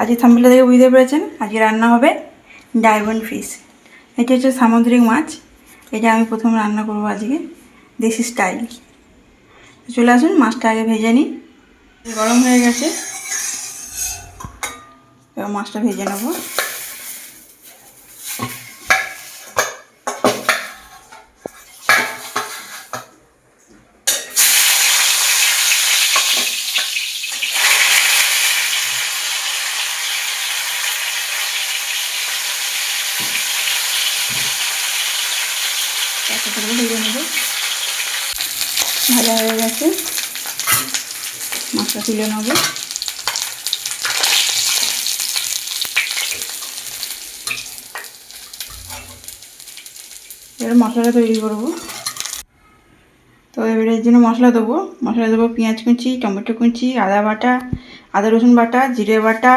আজকে থাম্বেলা থেকে বুঝতে পেরেছেন? আজকে রান্না হবে ডায়মন্ড ফিশ। এটি হচ্ছে সামুদ্রিক মাছ। এটা আমি প্রথম রান্না করব আজকে দেশি স্টাইল। চলে আসুন, মাছটা আগে ভেজে নিই। গরম হয়ে গেছে। এবার মাছটা ভেজে নেব একটা করে নেব। হয়ে গেছে। মাছটা তুলে নেব। এবার মশলাটা তৈরি করব। তো এবারে এর জন্য মশলা দেবো। মশলা দেবো পেঁয়াজ কুচি, টমেটো কুচি, আদা বাটা, আদা রসুন বাটা, জিরে বাটা,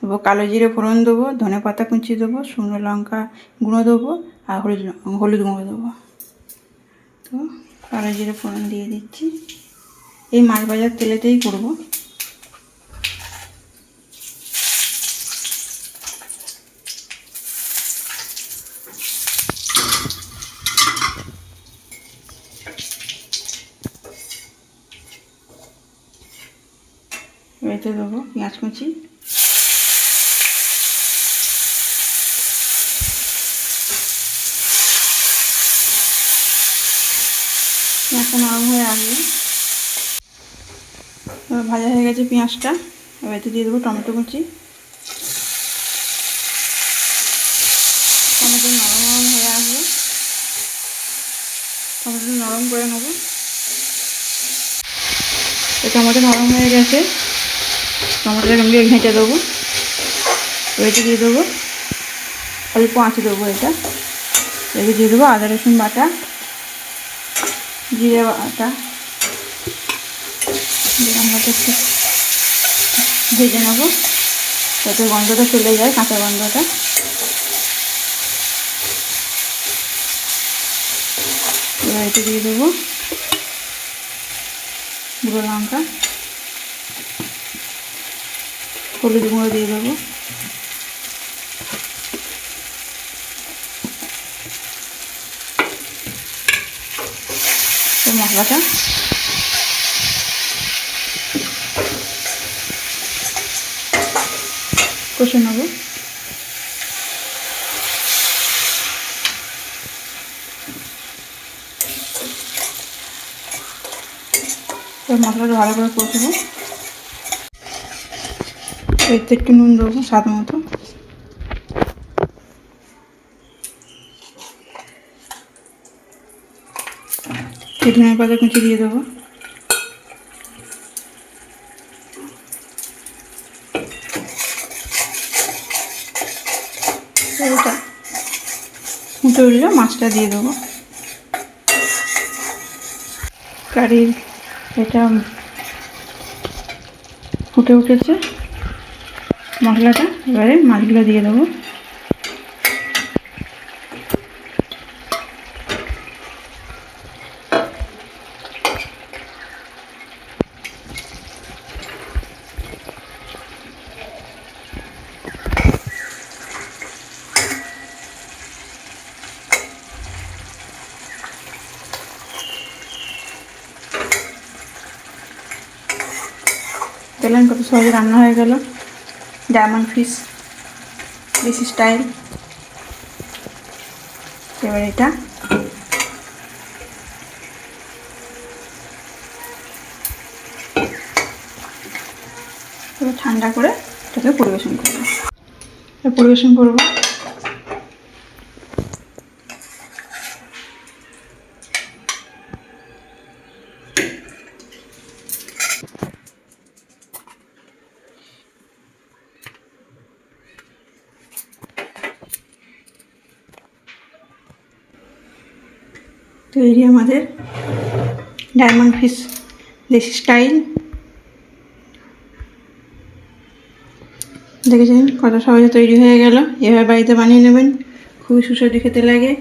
দেবো কালো জিরে ফোড়ন দেবো ধনে পাতা কুচি দেবো, শুকনো লঙ্কা গুঁড়ো দেবো, আর হলুদ হলুদ গুঁড়ো দেবো। তো কালো জিরে ফোড়ন দিয়ে দিচ্ছি। এই মাছ ভাজার তেলেতেই করব। এতে দেবো পেঁয়াজ কুচি। পেঁয়াজটা নরম হয়ে আসবে। ভাজা হয়ে গেছে পেঁয়াজটা। এবার এতে দিয়ে দেবো টমেটো কুচি। টমেটো নরম নরম হয়ে আসবে। টমেটো নরম করে নেব। টমেটো নরম হয়ে গেছে। টমেটোটা আমি ঘেঁটে দেবো। এতে দিয়ে দেবো অল্প আঁচে দেবো এটা। এতে দিয়ে দেবো আদা রসুন বাটা। জিরে আমরা একটু ভেজে নেব। যাতে গন্ধটা চলে যায়, কাঁচা গন্ধটা। এবার দিয়ে দেবো গুঁড়ো লঙ্কা। হলুদ গুঁড়ো দিয়ে দেবো। মশলাটা কষে নেব মশলাটা ভালো করে কষবো এতে একটু নুন দেবো স্বাদ মতো। একটু ধনে পাতা কুচি দিয়ে দেবো ফুটে উঠলে মাছটা দিয়ে দেবো কারির এটা ফুটে উঠেছে মশলাটা এবারে মাছগুলো দিয়ে দেবো দেখলেন কত সহজে রান্না হয়ে গেল। ডায়মন্ড ফিশ দেশি স্টাইল এবার এটা। ঠান্ডা করে এটাকে পরিবেশন করব। পরিবেশন করব। তৈরি আমাদের ডায়মন্ড ফিশ দেশি স্টাইল দেখেছেন কত সহজে তৈরি হয়ে গেল। এভাবে বাড়িতে বানিয়ে নেবেন। খুবই সুস্বাদু খেতে লাগে।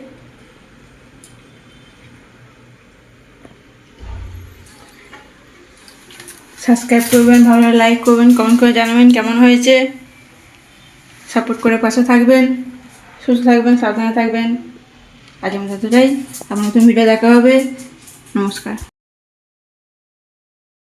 সাবস্ক্রাইব করবেন, ভালো লাইক করবেন কমেন্ট করে জানাবেন কেমন হয়েছে। সাপোর্ট করে পাশে থাকবেন। সুস্থ থাকবেন, সাবধানে থাকবেন। আজ মতো এতটাই। আপনার নতুন ভিডিও দেখা হবে। নমস্কার।